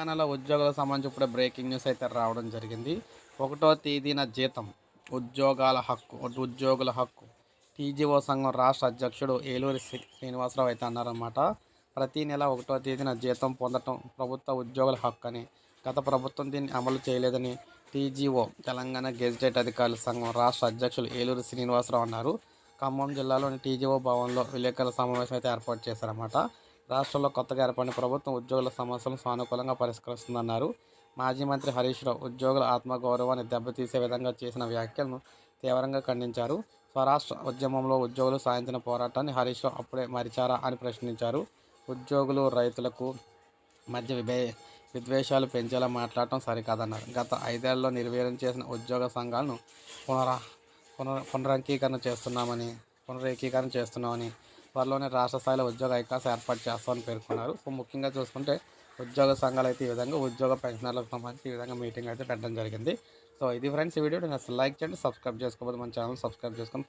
తెలంగాణలో ఉద్యోగులకు సంబంధించి ఇప్పుడు బ్రేకింగ్ న్యూస్ అయితే రావడం జరిగింది. ఒకటో తేదీన జీతం ఉద్యోగాల హక్కు ఉద్యోగుల హక్కు. టీజీఓ సంఘం రాష్ట్ర అధ్యక్షుడు ఏలూరి శ్రీ- శ్రీనివాసరావు అయితే అన్నారన్నమాట. ప్రతి నెల ఒకటో తేదీన జీతం పొందటం ప్రభుత్వ ఉద్యోగుల హక్కు అని. గత ప్రభుత్వం దీన్ని అమలు చేయలేదని టీజీఓ తెలంగాణ గెజిటెడ్ అధికారుల సంఘం రాష్ట్ర అధ్యక్షులు ఏలూరి శ్రీనివాసరావు అన్నారు. ఖమ్మం జిల్లాలోని టీజీఓ భవన్లో విలేకరుల సమావేశం అయితే ఏర్పాటు చేశారన్నమాట. రాష్ట్రంలో కొత్తగా ఏర్పడిన ప్రభుత్వం ఉద్యోగుల సమస్యలను సానుకూలంగా పరిష్కరిస్తుందన్నారు. మాజీ మంత్రి హరీష్ రావు ఉద్యోగుల ఆత్మగౌరవాన్ని దెబ్బతీసే విధంగా చేసిన వ్యాఖ్యలను తీవ్రంగా ఖండించారు. స్వరాష్ట్ర ఉద్యమంలో ఉద్యోగులు సాధించిన పోరాటాన్ని హరీష్ రావు అప్పుడే మరిచారా అని ప్రశ్నించారు. ఉద్యోగులు రైతులకు మధ్య విభే విద్వేషాలు పెంచేలా మాట్లాడటం సరికాదన్నారు. గత ఐదేళ్ళలో నిర్వీర్యం చేసిన ఉద్యోగ సంఘాలను పునరా పునర్ పునరంకీకరణ చేస్తున్నామని పునరేకీకరణ చేస్తున్నామని త్వరలోనే రాష్ట్ర స్థాయిలో ఉద్యోగ ఐకాస్ ఏర్పాటు చేస్తామని పేర్కొన్నారు. సో ముఖ్యంగా చూసుకుంటే ఉద్యోగ సంఘాలు అయితే ఈ విధంగా ఉద్యోగ పెన్షనర్లకు సంబంధించి ఈ విధంగా మీటింగ్ అయితే పెట్టడం జరిగింది. సో ఇది ఫ్రెండ్స్ ఈ వీడియో నేను అసలు లైక్ చేయండి సబ్స్క్రైబ్ చేసుకోకపోతే మన ఛానల్ సబ్స్క్రైబ్ చేసుకొని